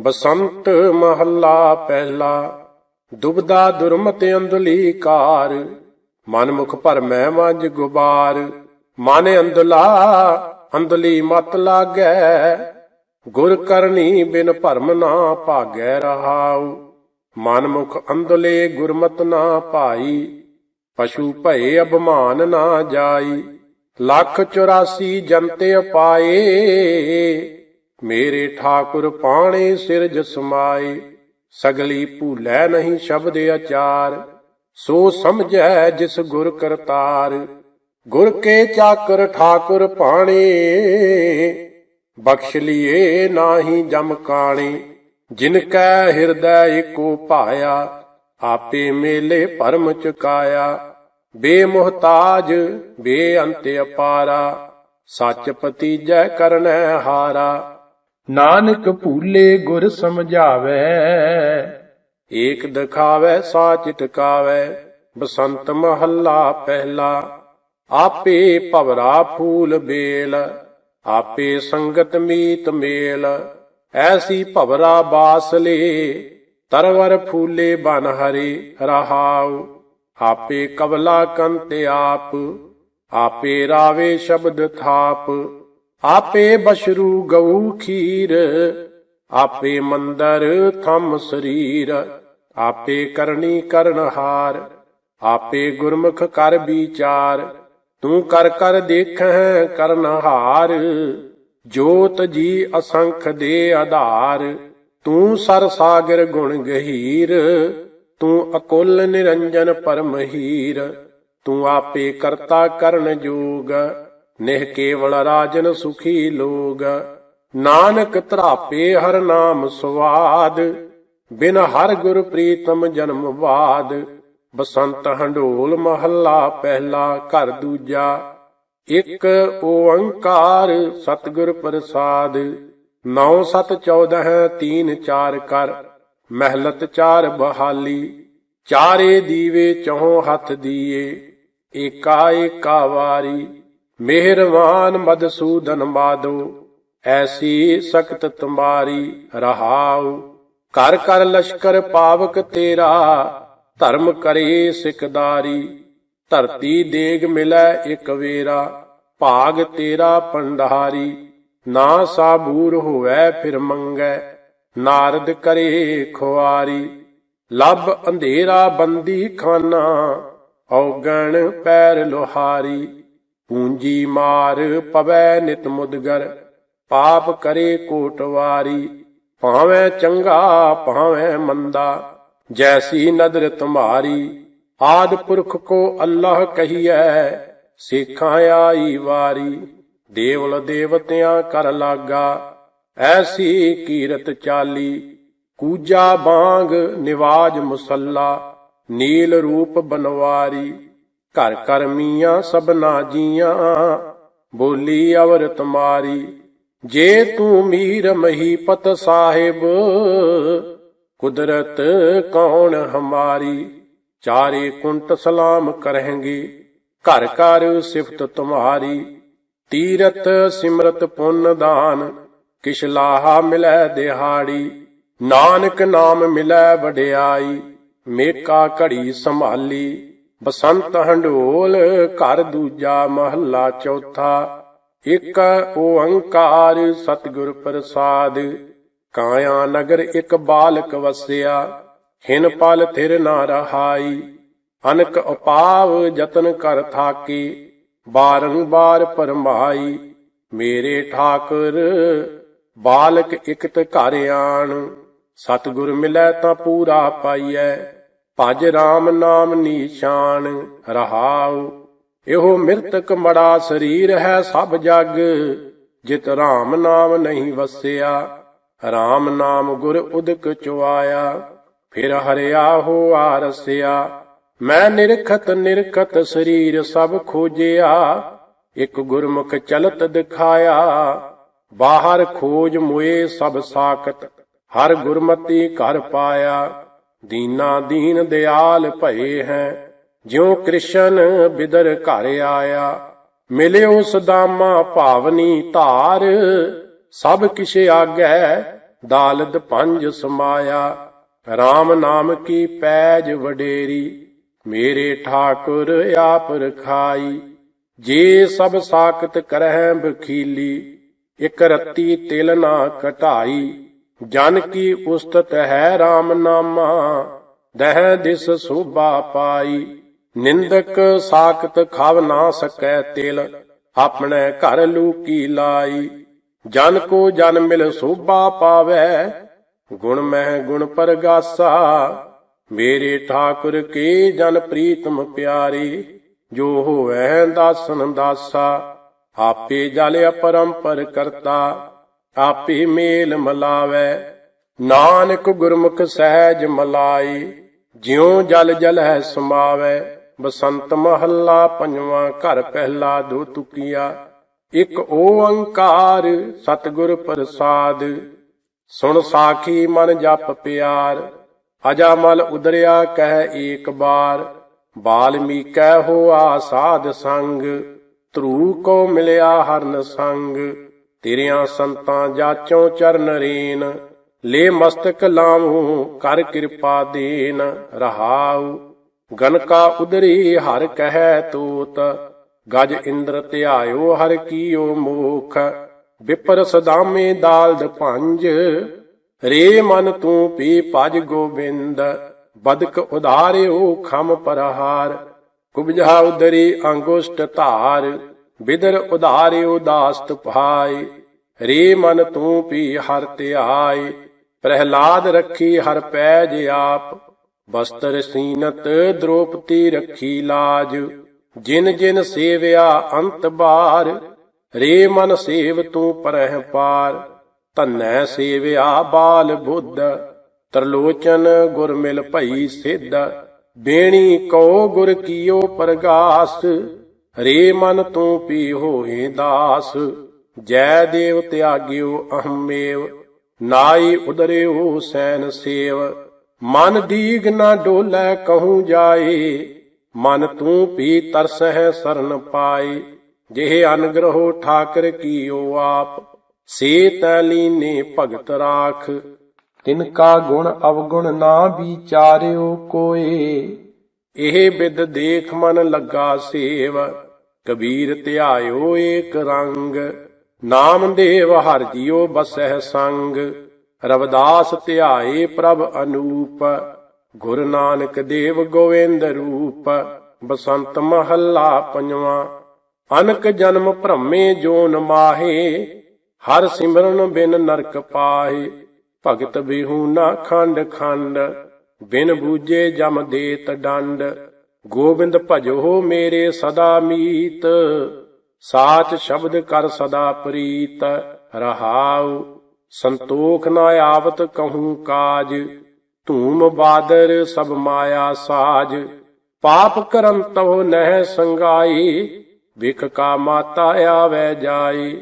ਬਸੰਤ ਮਹੱਲਾ ਪਹਿਲਾ, ਦੁਬਦਾ ਦੁਰਮਤ ਅੰਦਲੀ ਕਾਰ ਮਨ ਮੁਖ ਭਰਮੈ ਮਜ ਗੁਬਾਰ, ਮਨ ਅੰਦਲਾ ਅੰਦਲੀ ਮਤ ਲਾਗੈ, ਗੁਰ ਕਰਨੀ ਬਿਨ ਭਰਮ ਨਾ ਭਾਗੈ ਰਹਾਉ ਮਨ ਮੁਖ ਅੰਦਲੇ ਗੁਰਮਤ ਨਾ ਭਾਈ, ਪਸ਼ੂ ਭਏ ਅਭਮਾਨ ਨਾ ਜਾਈ, ਲੱਖ 84 ਜੰਤੇ ਅਪਾਏ ਮੇਰੇ ਠਾਕੁਰ ਪਾਣੇ ਸਿਰਜ ਸਮਾਏ, ਸਗਲੀ ਭੂਲੈ ਨਹੀਂ ਸ਼ਬਦ ਅਚਾਰ ਸੋ ਸਮਝੈ ਜਿਸ ਗੁਰ ਕਰਤਾਰ। ਗੁਰ ਕੇ ਚਾਕਰ ਠਾਕੁਰ ਪਾਣੇ, ਬਖਸ਼ ਲਿਏ ਨਾਹੀ ਜਮ ਕਾਣੇ। ਜਿਨ ਕੈ ਹਿਰਦੈ ਏਕੋ ਭਾਇਆ, ਆਪੇ ਮੇਲੇ ਭਰਮ ਚੁਕਾਇਆ। ਬੇਮੁਹਤਾਜ, ਬੇਅੰਤ ਅਪਾਰਾ, ਸੱਚ ਪਤੀਜੈ ਕਰਨੈ ਹਾਰਾ। ਨਾਨਕ ਭੂਲੇ ਗੁਰ ਸਮਝਾਵੇ। ਏਕ ਦਿਖਾਵੇ, ਸਾਚ ਟਿਕਾਵੇ, ਬਸੰਤ ਮਹੱਲਾ ਪਹਿਲਾ। ਆਪੇ ਭਵਰਾ ਫੂਲ ਬੇਲ, ਆਪੇ ਸੰਗਤ ਮੀਤ ਮੇਲ। ਐਸੀ ਭਵਰਾ ਬਾਸਲੇ, ਤਰਵਰ ਫੂਲੇ ਬਨ ਹਰੇ ਰਹਾਉ। ਆਪੇ ਕਵਲਾ ਕੰਤ ਆਪ, ਆਪੇ ਰਾਵੇ ਸ਼ਬਦ ਥਾਪ। ਆਪੇ ਬਸ਼ਰੂ ਗਊ ਖੀਰ, ਆਪੇ ਮੰਦਰ ਥੰਮ ਸਰੀਰ, ਆਪੇ ਕਰਨੀ ਕਰਨਹਾਰ ਆਪੇ ਗੁਰਮੁਖ ਕਰ ਵਿਚਾਰ, ਤੂੰ ਕਰ ਕਰ ਦੇਖਹਿ ਕਰਨਹਾਰ ਜੋਤ ਜੀ ਅਸੰਖ ਦੇ ਆਧਾਰ, ਤੂੰ ਸਰ ਸਾਗਰ ਗੁਣ ਗਹੀਰ, ਤੂੰ ਅਕੁੱਲ ਨਿਰੰਜਨ ਪਰਮਹੀਰ ਤੂੰ ਆਪੇ ਕਰਤਾ ਕਰਨ ਜੋਗ ਨਿਹ ਕੇਵਲ ਰਾਜਨ ਸੁਖੀ ਲੋਗ। ਨਾਨਕ ਧਰਾਪੇ ਹਰ ਨਾਮ ਸਵਾਦ, ਬਿਨ ਹਰ ਗੁਰ ਪ੍ਰੀਤਮ ਜਨਮ ਬਾਦ ਬਸੰਤ ਹੰਡੋਲ ਮਹੱਲਾ ਪਹਿਲਾ ਘਰ ਦੂਜਾ। ਇਕ ਓੰਕਾਰ ਸਤਿਗੁਰ ਪ੍ਰਸਾਦ। ਨੌ ਸਤ 14 ਤੀਨ ਚਾਰ ਕਰ, ਮਹਿਲਤ ਚਾਰ ਬਹਾਲੀ। ਚਾਰੇ ਦੀਵੇ ਚੌ ਹੱਥ ਦੀਏ, ਏਕਾ ਏਕਾ ਵਾਰੀ। ਮਿਹਰਵਾਨ ਮਦਸੂਦਨ ਮਾਦੋ, ਐਸੀ ਸਖਤ ਤੁਮਾਰੀ ਰਹਾਉ। ਕਰ ਕਰ ਲਸ਼ਕਰ ਪਾਵਕ ਤੇਰਾ, ਧਰਮ ਕਰੇ ਸਿਕਦਾਰੀ। ਧਰਤੀ ਦੇਗ ਮਿਲੈ ਇਕ ਵੇਰਾ, ਭਾਗ ਤੇਰਾ ਪੰਡਹਾਰੀ ਨਾ ਸਾਬੂਰ ਹੋਵੇ ਫਿਰ ਮੰਗੈ, ਨਾਰਦ ਕਰੇ ਖੁਆਰੀ। ਲੱਭ ਅੰਧੇਰਾ ਬੰਦੀ ਖਾਨਾ, ਔਗਣ ਪੈਰ ਲੋਹਾਰੀ। ਪੂੰਜੀ ਮਾਰ ਪਵੈ ਨਿਤ ਮੁਦਗਰ, ਪਾਪ ਕਰੇ ਕੋਟਵਾਰੀ, ਭਾਵੇਂ ਚੰਗਾ, ਭਾਵੇਂ ਮੰਦਾ, ਜੈਸੀ ਨਦਰ ਤੁਮਾਰੀ, ਆਦ ਪੁਰਖ ਕੋ ਅੱਲਾਹ ਕਹੀਐ, ਸਿੱਖਾਂ ਆਈ ਵਾਰੀ, ਦੇਵਲ ਦੇਵਤਿਆਂ ਕਰ ਲਾਗਾ, ਐਸੀ ਕੀਰਤ ਚਾਲੀ, ਕੂਜਾ ਬਾੰਗ ਨਿਵਾਜ ਮੁਸੱਲਾ, ਨੀਲ ਰੂਪ ਬਨਵਾਰੀ। ਘਰ ਘਰ ਮੀਆਂ ਸਭਨਾ ਜੀਆਂ, ਬੋਲੀ ਅਵਰ ਤੁਮਾਰੀ ਜੇ ਤੂੰ ਮੀਰ ਮਹੀਪਤ ਸਾਹਿਬ, ਕੁਦਰਤ ਕੌਣ ਹਮਾਰੀ? ਚਾਰੇ ਕੁੰਟ ਸਲਾਮ ਕਰਹਿੰਗੇ, ਘਰ ਘਰ ਸਿਫਤ ਤੁਮਾਰੀ। ਤੀਰਤ ਸਿਮਰਤ ਪੁੰਨ ਦਾਨ ਕਿਛ ਲਾਹਾ ਮਿਲੈ ਦਿਹਾੜੀ। ਨਾਨਕ ਨਾਮ ਮਿਲੈ ਵਡਿਆਈ, ਮੇਕਾ ਘੜੀ ਸੰਭਾਲੀ। ਬਸੰਤ ਹੰਡੋਲ ਘਰ ਦੂਜਾ ਮਹੱਲਾ ਚੌਥਾ। ਇਕ ਓੰਕਾਰ ਸਤਿਗੁਰ ਪ੍ਰਸਾਦ। ਕਾਇਆ ਨਗਰ ਇਕ ਬਾਲਕ ਵਸਿਆ। ਹਿਨ ਪਲ ਥਿਰ ਨਾ ਰਹਾਈ। ਅਨਕ ਉਪਾਵ ਯਤਨ ਕਰ ਥਾਕੀ। ਬਾਰੰਬਾਰ ਪਰਮਾਈ। ਮੇਰੇ ਠਾਕੁਰ, ਬਾਲਕ ਇਕਤ ਘਰ ਆਣ। ਸਤਿਗੁਰ ਮਿਲੈ ਤਾਂ ਪੂਰਾ ਪਾਈਐ। ਭਜ ਰਾਮ ਨਾਮ ਨੀਸ਼ਾਨ ਰਹਾਉ। ਇਹੋ ਮਿਰਤਕ ਮੜਾ ਸਰੀਰ ਹੈ ਸਭ ਜਗ। ਜਿਤ ਰਾਮ ਨਾਮ ਨਹੀਂ ਵਸਿਆ, ਰਾਮ ਨਾਮ ਗੁਰ ਉਦਕ ਚੁਆਇਆ। ਫਿਰ ਹਰਿਆ ਹੋ ਆਰਸਿਆ, ਮੈਂ ਨਿਰਖਤ ਨਿਰਖਤ ਸਰੀਰ ਸਭ ਖੋਜਿਆ। ਇਕ ਗੁਰਮੁਖ ਚਲਤ ਦਿਖਾਇਆ, ਬਾਹਰ ਖੋਜ ਮੁਏ ਸਭ ਸਾਖਤ। ਹਰ ਗੁਰਮਤੀ ਘਰ ਪਾਇਆ। ਦੀਨਾ ਦੀਨ ਦਿਆਲ ਭਏ ਹੈ, ਜਿਉ ਕ੍ਰਿਸ਼ਨ ਬਿਦਰ ਘਰ ਆਇਆ। ਮਿਲਿਓ ਸਦਾਮਾ ਭਾਵਨੀ ਧਾਰ, ਸਭ ਕਿਛ ਆਗੈ ਦਾਲਦ ਪੰਜ ਸਮਾਇਆ। RAM ਨਾਮ ਕੀ ਪੈਜ ਵਡੇਰੀ, ਮੇਰੇ ਠਾਕੁਰ ਆਪ ਰਖਾਈ। ਜੇ ਸਭ ਸਾਖਤ ਕਰਹਿ ਬਖੀਲੀ, ਇਕ ਰੱਤੀ ਤਿਲ ਨਾ ਘਟਾਈ। ਜਨ ਕੀ ਉਸਤਤ ਹੈ RAM ਨਾਮਾ ਦਹਿ ਦਿਸ ਸੋਭਾ ਪਾਈ। ਨਿੰਦਕ ਸਾਖਤ ਖਾਵ ਨਾ ਸਕੈ ਤਿਲ, ਆਪਣੇ ਘਰ ਲੂਕੀ ਲਾਈ। ਜਨ ਕੋ ਜਨ ਮਿਲ ਸੋਭਾ ਪਾਵੈ, ਗੁਣ ਮਹਿ ਗੁਣ ਪਰਗਾਸਾ। ਮੇਰੇ ਠਾਕੁਰ ਕੇ ਜਨ ਪ੍ਰੀਤਮ ਪਿਆਰੀ, ਜੋ ਹੋਵੈ ਦਾਸਨ ਦਾਸਾ, ਆਪੇ ਜਲ ਅਪਰੰਪਰ ਕਰਤਾ। ਆਪੇ ਮੇਲ ਮਲਾਵੈ। ਨਾਨਕ ਗੁਰਮੁਖ ਸਹਿਜ ਮਲਾਈ, ਜਿਉ ਜਲ ਜਲ ਹੈ ਸਮਾਵੈ। ਬਸੰਤ ਮਹੱਲਾ ਪੰਜਵਾਂ ਘਰ ਪਹਿਲਾ ਦੋ ਤੁਕੀਆ। ਇੱਕ ਓੰਕਾਰ ਸਤਿਗੁਰ ਪ੍ਰਸਾਦ। ਸੁਣ ਸਾਖੀ ਮਨ ਜਪ ਪਿਆਰ। ਅਜਾਮਲ ਉਦਰਿਆ ਕਹਿ ਏਕ ਬਾਰ। ਬਾਲਮੀਕੈ ਹੋਆ ਸਾਧ ਸੰਗ। ਧਰੂ ਕੋ ਮਿਲਿਆ ਹਰਨ ਸੰਗ। ਤੇਰਿਆਂ ਸੰਤਾਂ ਜਾਚੋਂ ਚਰਨ ਰੇਨ, ਲੇ ਮਸਤਕ ਲਾਵੂ ਕਰ ਕਿਰਪਾ ਦੇਨ, ਰਹਾਉ ਗਨਕਾ ਉਦਰੀ ਹਰ ਕਹਿ ਤੂਤ, ਗਜ ਇੰਦਰ ਧਿਆਇਓ ਹਰ ਕੀਓ ਮੋਖ ਵਿਪਰ ਸਦਾਮੇ ਦਾਲਦ ਪੰਜ, ਰੇ ਮਨ ਤੂੰ ਪੀ ਭਜ ਗੋਬਿੰਦ, ਬਦਕ ਉਧਾਰਿਓ ਖਮ ਪਰਹਾਰ ਕੁਬਜਾ ਉਦਰੀ ਅੰਗੁਸ਼ਟ ਧਾਰ ਬਿਦਰ ਉਧਾਰਿਓ ਦਾਸਤ ਭਾਈ ਰੇ ਮਨ ਤੂੰ ਪੀ ਹਰ ਧਿਆਈ ਪ੍ਰਹਿਲਾਦ ਰੱਖੀ ਹਰ ਪੈ ਜੇ ਆਪ, ਬਸਤਰ ਸੀਨਤ ਦ੍ਰੋਪਤੀ ਰੱਖੀ ਲਾਜ, ਜਿਨ ਜਿਨ ਸੇਵਿਆ ਅੰਤ ਬਾਰ, ਰੇ ਮਨ ਸੇਵ ਤੂੰ ਪਰਹਿ ਪਾਰ, ਧੰਨੈ ਸੇਵਿਆ ਬਾਲ ਬੁੱਧ, ਤਰਲੋਚਨ ਗੁਰ ਮਿਲ ਭਈ ਸਿੱਧ, ਬੇਣੀ ਕੋ ਗੁਰ ਕੀਓ ਪ੍ਰਗਾਸ ਰੇ ਮਨ ਤੂੰ ਪੀ ਹੋਏ ਦਾਸ, ਜੈ ਦੇਵ ਤਿਆਗਿਓ ਅਹਮੇਵ ਨਾਈ ਉਦਰਿਓ ਸੈਨ ਸੇਵ। ਮਨ ਦੀਗ ਨਾ ਡੋਲੇ ਕਹੂੰ ਜਾਏ, ਮਨ ਤੂੰ ਪੀ ਤਰਸ ਹੈ ਸਰਨ ਪਾਈ ਜਿਹ ਅਨਗ੍ਰਹੋ ਠਾਕਰ ਕੀਓ ਆਪ, ਸੇ ਤੈ ਲੀਨੇ ਭਗਤ ਰਾਖ। ਤਿਨ ਕਾ ਗੁਣ ਅਵਗੁਣ ਨਾ ਵਿਚਾਰਿਓ ਕੋਏ, ਇਹ ਬਿਦ ਦੇਖ ਮਨ ਲੱਗਾ ਸੇਵ। ਕਬੀਰ ਧਿਆਇਓ ਏਕ ਰੰਗ। ਨਾਮ ਦੇਵ ਹਰ ਜੀਓ ਬਸਹਿ ਸੰਗ। ਰਵਦਾਸ ਧਿਆਏ ਪ੍ਰਭ ਅਨੂਪ। ਗੁਰ ਨਾਨਕ ਦੇਵ ਗੋਵਿੰਦ ਰੂਪ। ਬਸੰਤ ਮਹੱਲਾ ਪੰਜਵਾਂ। ਅਨਕ ਜਨਮ ਭ੍ਰਮੇ ਜੋਨ ਮਾਹੇ। ਹਰ ਸਿਮਰਨ ਬਿਨ ਨਰਕ ਪਾਹੇ। ਭਗਤ ਬਿਹੂ ਨਾ ਖੰਡ ਖੰਡ। ਬਿਨ ਬੂਝੇ ਜਮ ਦੇਤ ਡੰਡ। ਗੋਬਿੰਦ ਭਜੋ ਮੇਰੇ ਸਦਾ ਮੀਤ, ਸਾਚ ਸ਼ਬਦ ਕਰ ਸਦਾ ਪ੍ਰੀਤ, ਰਹਾਉ, ਸੰਤੋਖ ਨਾ ਆਵਤ ਕਹੂੰ ਕਾਜ, ਧੂਮ ਬਾਦਰ ਸਭ ਮਾਇਆ ਸਾਜ, ਪਾਪ ਕਰਨ ਤੋ ਨਹਿ ਸੰਗਾਈ, ਵਿਖ ਕਾ ਮਾਤਾ ਆਵੈ ਜਾਈ,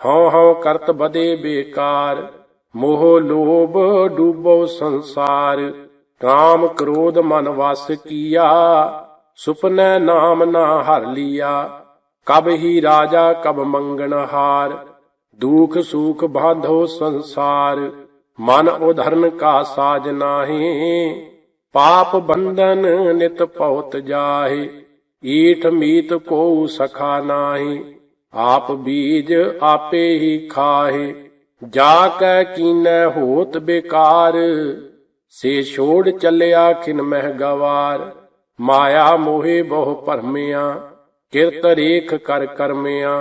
ਹਉ ਹਉ ਕਰਤ ਬਦੇ ਬੇਕਾਰ, ਮੋਹ ਲੋਭ ਡੂਬੋ ਸੰਸਾਰ ਕਾਮ ਕ੍ਰੋਧ ਮਨ ਵਸ ਕੀਆ ਸੁਪਨੈ ਨਾਮ ਨਾ ਹਰ ਲੀਆ, ਕਬ ਹੀ ਰਾਜਾ ਕਬ ਮੰਗਣ ਹਾਰ। ਦੁਖ ਸੁਖ ਬਾਂਧੋ ਸੰਸਾਰ, ਮਨ ਉਧਰਨ ਕਾ ਸਾਜ ਨਾਹੀ। ਪਾਪ ਬੰਧਨ ਨਿਤ ਭਉਤ ਜਾਹੀ, ਈਠ ਮੀਤ ਕੋ ਸਖਾ ਨਾਹੀ। ਆਪ ਬੀਜ ਆਪੇ ਹੀ ਖਾਹੇ, ਜਾ ਕੈ ਕੀਨੈ ਹੋਤ ਬੇਕਾਰ। ਸੇ ਛੋੜ ਚੱਲਿਆ ਖਿਨ ਮਹਿ ਗਵਾਰ। ਮਾਇਆ ਮੋਹਿ ਬਹੁ ਭਰਮਿਆ, ਕਿਰਤ ਰੇਖ ਕਰ ਕਰਮਿਆ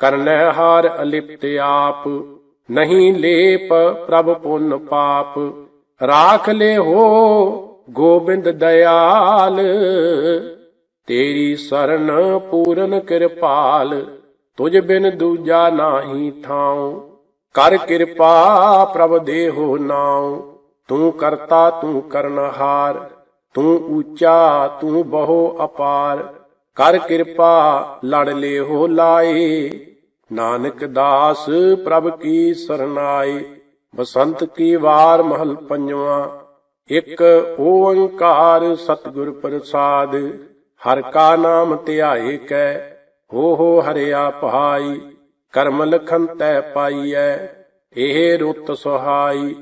ਕਰਨੈ ਹਾਰ ਅਲਿਪਤ ਆਪ, ਨਹੀਂ ਲੇਪ ਪ੍ਰਭ ਪੁੰਨ ਪਾਪ, ਰਾਖ ਲੈ ਹੋ ਗੋਬਿੰਦ ਦਇਆਲ, ਤੇਰੀ ਸਰਨ ਪੂਰਨ ਕਿਰਪਾਲ, ਤੁਝ ਬਿਨ ਦੂਜਾ ਨਾਹੀ ਥਾਉ, ਕਰ ਕਿਰਪਾ ਪ੍ਰਭ ਦੇਹੋ ਨਾਉ, ਤੂੰ ਕਰਤਾ ਤੂੰ ਕਰਨਹਾਰ ਤੂੰ ਉੱਚਾ, ਤੂੰ ਬਹੁ ਅਪਾਰ। ਕਰ ਕਿਰਪਾ, ਲੜ ਲਿਓ ਲਾਏ। ਨਾਨਕ ਦਾਸ, ਪ੍ਰਭ ਕੀ ਸਰਨਾਈ ਬਸੰਤ ਕੀ ਵਾਰ ਮਹਲ ਪੰਜਵਾ। ਇੱਕ ਓੰਕਾਰ ਸਤਿਗੁਰ ਪ੍ਰਸਾਦ। ਹਰ ਕਾ ਨਾਮ ਧਿਆਏ ਕੈ, ਹੋ ਹੋ ਹਰਿਆ ਪਹਾਈ। ਕਰਮ ਲਖਨ ਤੈ ਪਾਈਐ, ਇਹ ਰੁੱਤ ਸੁਹਾਈ।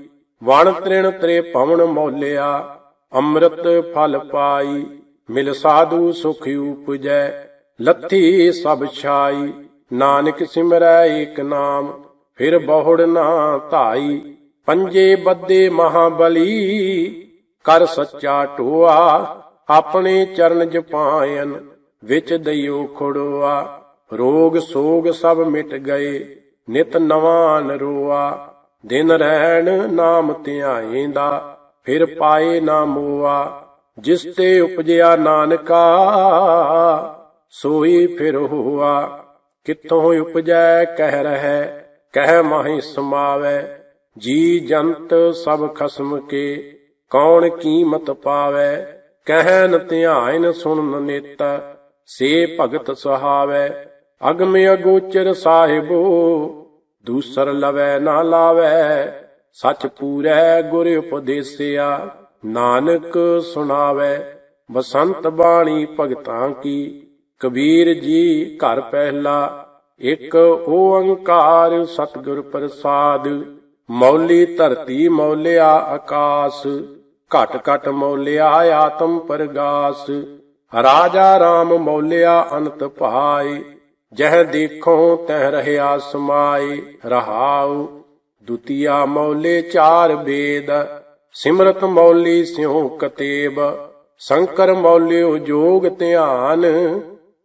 ਵਣ ਤ੍ਰਿਣ ਤ੍ਰੇ ਭਵਨ ਮੌਲਿਆ। ਅੰਮ੍ਰਿਤ ਫਲ ਪਾਈ, ਮਿਲ ਸਾਧੂ ਸੁਖ ਉਪਜੈ, ਲੱਥੀ ਸਭ ਛਾਈ, ਨਾਨਕ ਸਿਮਰੈ ਏਕ ਨਾਮ, ਫਿਰ ਬਹੁੜ ਨਾ ਧਾਈ, ਪੰਜੇ ਬੱਦੇ ਮਹਾਬਲੀ, ਕਰ ਸੱਚਾ ਟੋਆ, ਆਪਣੇ ਚਰਨ ਜਪਾਇਨ ਵਿੱਚ ਦਈਓ ਖੜੋਆ, ਰੋਗ ਸੋਗ ਸਭ ਮਿਟ ਗਏ, ਨਿਤ ਨਵਾਂ ਨਰੋਆ, ਦਿਨ ਰਹਿਣ ਨਾਮ ਧਿਆਏਂਦਾ ਫਿਰ ਪਾਏ ਨਾ ਮੋਆ, ਜਿਸ ਤੇ ਉਪਜਿਆ ਨਾਨਕਾ, ਸੋਈ ਫਿਰ ਹੋਆ। ਕਿੱਥੋਂ ਉਪਜੈ, ਕਹਿ ਰਹਿ, ਕਹਿ ਮਾਹੀ ਸਮਾਵੈ। ਜੀ ਜੰਤ ਸਭ ਖਸਮ ਕੇ, ਕੌਣ ਕੀਮਤ ਪਾਵੈ? ਕਹਿਨ ਧਿਆਇਨ ਸੁਣਨ ਨੇਤ, ਸੇ ਭਗਤ ਸਹਾਵੈ। ਅਗਮ ਅਗੋਚਰ ਸਾਹਿਬੋ, ਦੂਸਰ ਲਵੈ ਨਾ ਲਾਵੈ। ਸਚ ਪੂਰੈ ਗੁਰ ਉਪਦੇਸਿਆ, ਨਾਨਕ ਸੁਣਾਵੈ, ਬਸੰਤ ਬਾਣੀ ਭਗਤਾਂ ਕੀ, ਕਬੀਰ ਜੀ ਘਰ ਪਹਿਲਾ, ਇੱਕ ਓੰਕਾਰ ਸਤਿਗੁਰ ਪ੍ਰਸਾਦ, ਮੌਲੀ ਧਰਤੀ ਮੌਲਿਆ ਆਕਾਸ, ਘਟ ਘਟ ਮੌਲਿਆ ਆਤਮ ਪਰਗਾਸ, ਰਾਜਾ RAM ਮੌਲਿਆ ਅਨੰਤ ਭਾਈ, ਜਹ ਦੇਖੋ ਤਹ ਰਹਿਆ ਸਮਾਏ ਰਹਾਉ ਦੁਤੀਆ ਮੌਲੇ ਚਾਰ ਬੇਦ, ਸਿਮਰਤ ਮੌਲੀ ਸਿਉ ਕਤੇਬ, ਸ਼ੰਕਰ ਮੌਲਿਓ ਜੋਗ ਧਿਆਨ,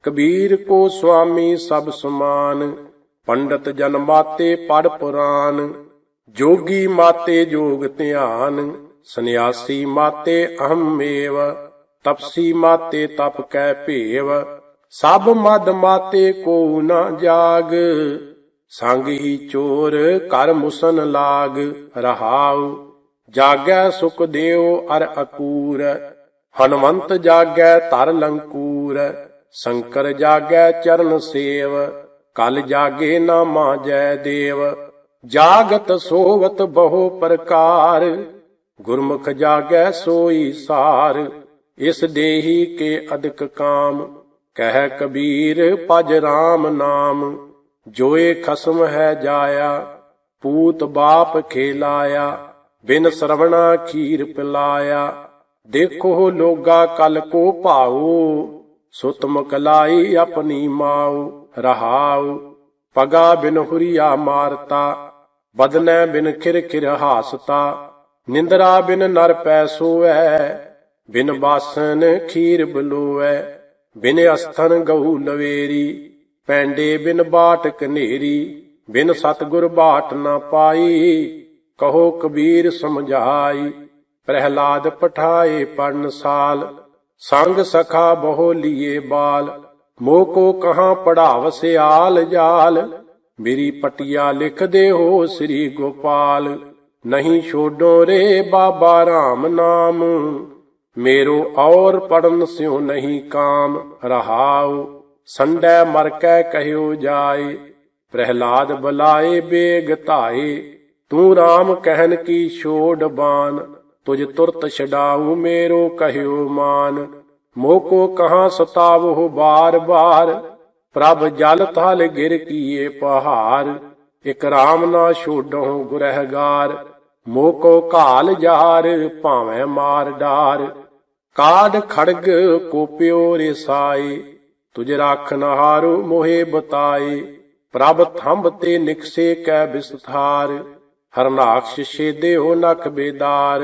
ਕਬੀਰ ਕੋ ਸੁਆਮੀ ਸਭ ਸਮਾਨ, ਪੰਡਤ ਜਨ ਮਾਤੇ ਪੜ ਪੁਰਾਨ, ਜੋਗੀ ਮਾਤੇ ਜੋਗ ਧਿਆਨ, ਸੰਨਿਆਸੀ ਮਾਤੇ ਅਹਮੇਵ ਤਪਸੀ ਮਾਤੇ ਤਪ ਕੈ ਭੇਵ, ਸਭ ਮਦ ਮਾਤੇ ਕੋ ਨਾ ਜਾਗ ਸੰਗ ਹੀ ਚੋਰ ਕਰ ਮੁਸਨ ਲਾਗ ਰਹਾਉ, ਜਾਗੈ ਸੁਖ ਦੇਉ ਅਰ ਅਕੂਰ। ਹਨਵੰਤ ਜਾਗੈ ਤਰ ਲੰਕੂਰ, ਸ਼ੰਕਰ ਜਾਗੈ ਚਰਨ ਸੇਵ, ਕਲ ਜਾਗੇ ਨਾਮਾ ਜੈ ਦੇਵ। ਜਾਗਤ ਸੋਵਤ ਬਹੁ ਪ੍ਰਕਾਰ, ਗੁਰਮੁਖ ਜਾਗੈ ਸੋਈ ਸਾਰ। ਇਸ ਦੇਹੀ ਕੇ ਅਦਕ ਕਾਮ, ਕਹਿ ਕਬੀਰ ਭਜ RAM ਨਾਮ। ਜੋਏ ਖਸਮ ਹੈ ਜਾਇਆ, ਪੂਤ ਬਾਪ ਖੇਲਾਇਆ, ਬਿਨ ਸਰਵਣਾ ਖੀਰ ਪਿਲਾਇਆ। ਦੇਖੋ ਲੋਗਾ ਕਲ ਕੋ ਭਾਉ, ਸੁਤ ਮੁਕਲਾਈ ਆਪਣੀ ਮਾਉ, ਰਹਾਉ। ਪਗਾ ਬਿਨ ਹੁਰੀਆ ਮਾਰਤਾ, ਬਦਨੈ ਬਿਨ ਖਿਰ ਖਿਰ ਹਾਸਤਾ। ਨਿੰਦਰਾ ਬਿਨ ਨਰ ਪੈ ਸੋਐ, ਬਿਨ ਬਾਸਨ ਖੀਰ ਬਲੋਐ। ਬਿਨ ਅਸਥਨ ਗਉ ਲਵੇਰੀ ਪੈਂਡੇ ਬਿਨ ਬਾਟ ਕਨੇਰੀ ਬਿਨ ਸਤਗੁਰ ਬਾਟ ਨਾ ਪਾਈ, ਕਹੋ ਕਬੀਰ ਸਮਝਾਈ, ਪ੍ਰਹਿਲਾਦ ਪਠਾਏ ਪੜਨ ਸਾਲ, ਸੰਗ ਸਖਾ ਬਹੁ ਲੀਏ ਬਾਲ, ਮੋਹ ਕੋ ਕਹਾਂ ਪੜਾਵ ਸਿਆਲ ਜਾਲ, ਮੇਰੀ ਪਟਿਆ ਲਿਖਦੇ ਹੋ ਸ੍ਰੀ ਗੋਪਾਲ, ਨਹੀਂ ਛੋਡੋ ਰੇ ਬਾਬਾ RAM ਨਾਮ, ਮੇਰੋ ਔਰ ਪੜਨ ਸਿਉ ਨਹੀਂ ਕਾਮ ਰਹਾਉ। ਸੰਡੈ ਮਰ ਕੈ ਕਹਿਓ ਜਾਏ, ਪ੍ਰਹਿਲਾਦ ਬੁਲਾਏ ਬੇਗ ਧਾਏ, ਤੂੰ RAM ਕਹਿਨ ਕੀ ਛੋੜ ਬਾਨ ਤੁਝ ਤੁਰਤ ਛਡਾਉ ਮੇਰੋ ਕਹਿਓ ਮਾਨ। ਮੋਹ ਕੋ ਕਹਾਂ ਸਤਾਵੋ ਬਾਰ ਬਾਰ, ਪ੍ਰਭ ਜਲ ਥਲ ਗਿਰ ਕੀਏ ਪਹਾਰ, ਇਕ ਰਾਮ ਨਾ ਛੋਡੋ ਗੁਰਹਿਗਾਰ ਮੋਹ ਕੋ ਘਾਲ ਜਾਰ ਭਾਵੇਂ ਮਾਰ ਡਾਰ, ਕਾਢ ਖੜਗ ਕੋਪਿਓ ਰਿਸਾਈ ਤੁਝ ਰਾਖ ਨਹਾਰੂ ਮੋਹੇ ਬਤਾਏ, ਪ੍ਰਭ ਥੰਬ ਤੇ ਨਿਕਸੇ ਕੈ ਬਿਸਥਾਰ ਹਰਨਾਕਸ਼ ਛੇਦੇ ਹੋ ਨਖ ਬੇਦਾਰ,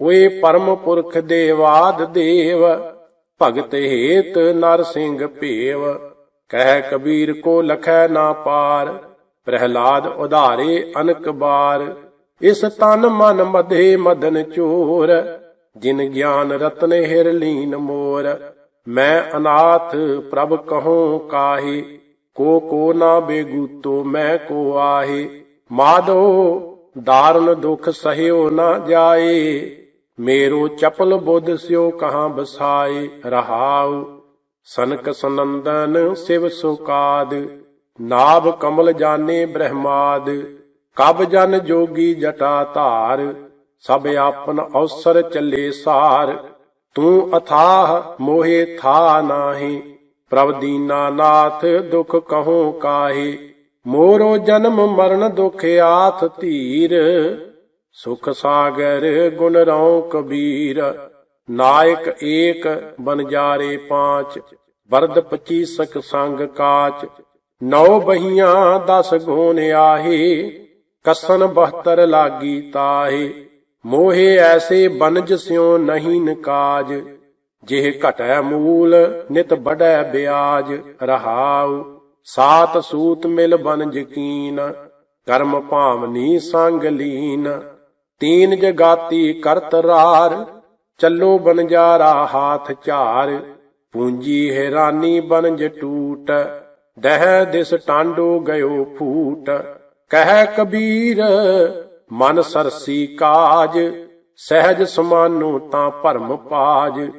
ਓਏ ਪਰਮ ਪੁਰਖ ਦੇਵਾਦ ਦੇਵ, ਭਗਤ ਹੇਤ ਨਰ ਸਿੰਘ ਭੇਵ, ਕਹਿ ਕਬੀਰ ਕੋ ਲਖੈ ਨਾ ਪਾਰ, ਪ੍ਰਹਿਲਾਦ ਉਧਾਰੇ ਅਨਕ ਬਾਰ, ਇਸ ਤਨ ਮਨ ਮਧੇ ਮਦਨ ਚੋਰ, ਜਿਨ ਗਿਆਨ ਰਤਨ ਹਿਰ ਲੀਨ ਮੋਰ ਮੈਂ ਅਨਾਥ ਪ੍ਰਭ ਕਹੂੰ ਕਾਹੀ, ਕੋ ਕੋ ਨਾ ਬੇਗੂਤੋ ਮੈਂ ਕੋ ਆਹੀ। ਮਾਧੋ ਦਾਰਨ ਦੁਖ ਸਹਿਓ ਨਾ ਜਾਏ। ਮੇਰੋ ਚਪਲ ਬੁੱਧ ਸਿਓ ਕਹਾਂ ਬਸਾਏ, ਰਹਾਉ। ਸਨਕ ਸਨੰਦਨ ਸਿਵ ਸੁਕਾਦ, ਨਾਭ ਕਮਲ ਜਾਣੇ ਬ੍ਰਹਮਾਦ। ਕਬ ਜਨ ਜੋਗੀ ਜਟਾ ਧਾਰ, ਸਭ ਆਪਨ ਅਵਸਰ ਚੱਲੇ ਸਾਰ। ਤੂੰ ਅਥਾਹ ਮੋਹਿ ਥਾ ਨਾਹੀ, ਪ੍ਰਭ ਦੀਨਾ ਨਾਥ ਦੁਖ ਕਹੋ ਕਾਹੀ। ਮੋਰੋ ਜਨਮ ਮਰਨ ਦੁਖ ਆਥ ਧੀਰ, ਸੁਖ ਸਾਗਰ ਗੁਣ ਰਉ ਕਬੀਰ। ਨਾਇਕ ਏਕ ਬਨਜਾਰੇ ਪਾਂਚ, ਵਰਦ ਪਚੀਸਕ ਸੰਗ ਕਾਚ। ਨੌ ਬਹੀਆਂ ਦਸ ਗੋਨ ਆਹੇ, ਕਸਨ 72 ਲਾਗੀ ਤਾਹੇ। ਮੋਹੇ ਐਸੇ ਬਨਜ ਸਿਉ ਨਹੀਂ ਨਕਾਜ, ਜਿਹ ਘਟੈ ਮੂਲ, ਨਿਤ ਬੜੈ ਬਿਆਜ, ਰਹਾਉ, ਸਾਤ ਸੂਤ ਮਿਲ ਬਨ ਯਕੀਨ ਕਰਮ ਭਾਵਨੀ ਸੰਗ ਲੀਨ। ਤੀਨ ਜਗਾਤੀ ਕਰਤ ਰਾਰ, ਚੱਲੋ ਬਨਜਾਰਾ ਹਾਥ ਝਾਰ, ਪੂੰਜੀ ਹੈਰਾਨੀ ਬਨਜ ਟੂਟ। ਦਹਿ ਦਿਸ ਟਾਂਡੋ ਗਇਓ ਫੂਟ, ਕਹਿ ਕਬੀਰ ਮਨ ਸਰਸੀ ਕਾਜ ਸਹਿਜ ਸਮਾਨੋ ਤਾਂ ਭਰਮ ਪਾਜ।